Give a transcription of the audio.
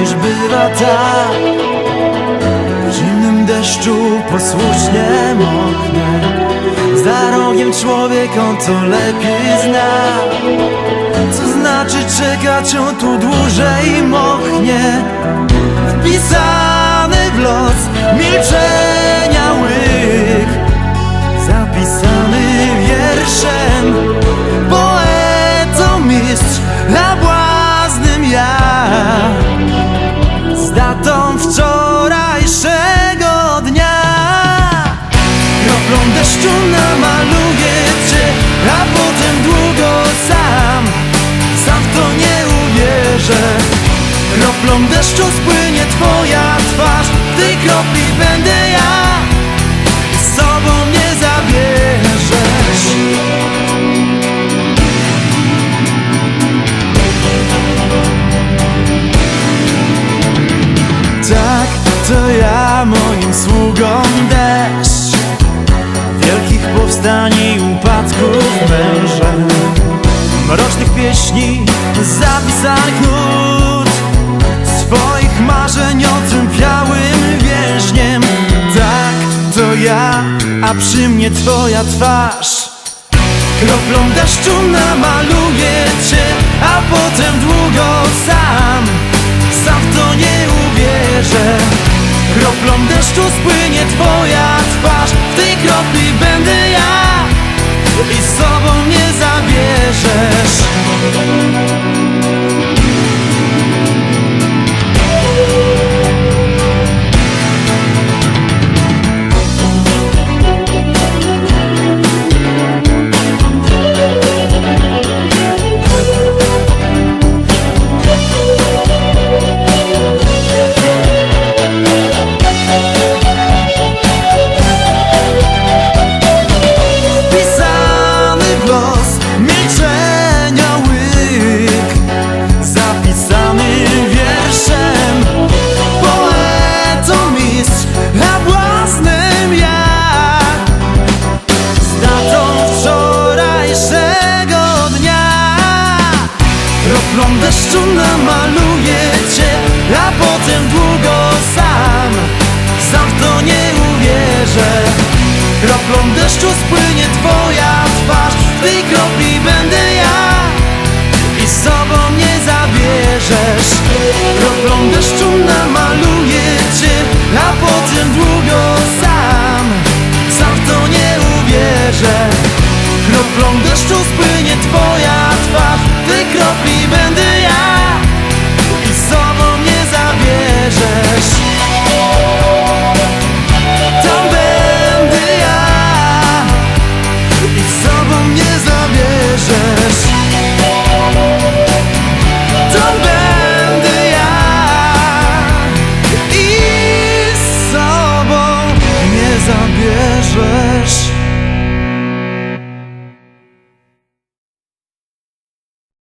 tak W zimnym deszczu posłusznie moknę Za rogiem człowiek on to lepiej zna. Co znaczy czekać on tu dłużej moknie. Wpisany Kroplą deszczu namaluję cię A potem długo sam. Sam w to nie uwierzę. Kroplą deszczu spłynie twoja twarz. W tej kropli będę ja Powstań i upadków mężem Mrocznych pieśni, zapisanych nut Swoich marzeń otępiałym więźniem. Tak, to ja, a przy mnie twoja twarz. Kroplą deszczu namaluję cię, a potem długo sam. Sam w to nie uwierzę Kroplą deszczu spłynie twoja twarz. W tej kropli będę ja Kroplą deszczu namaluję cię A potem długo sam Sam w to nie uwierzę. Kroplą deszczu spłynie twoja twarz W tej kropli będę ja I z sobą nie zabierzesz. Kroplą deszczu namaluję cię A potem długo sam Sam w to nie uwierzę. Kroplą deszczu spłynie twoja twarz krok be bez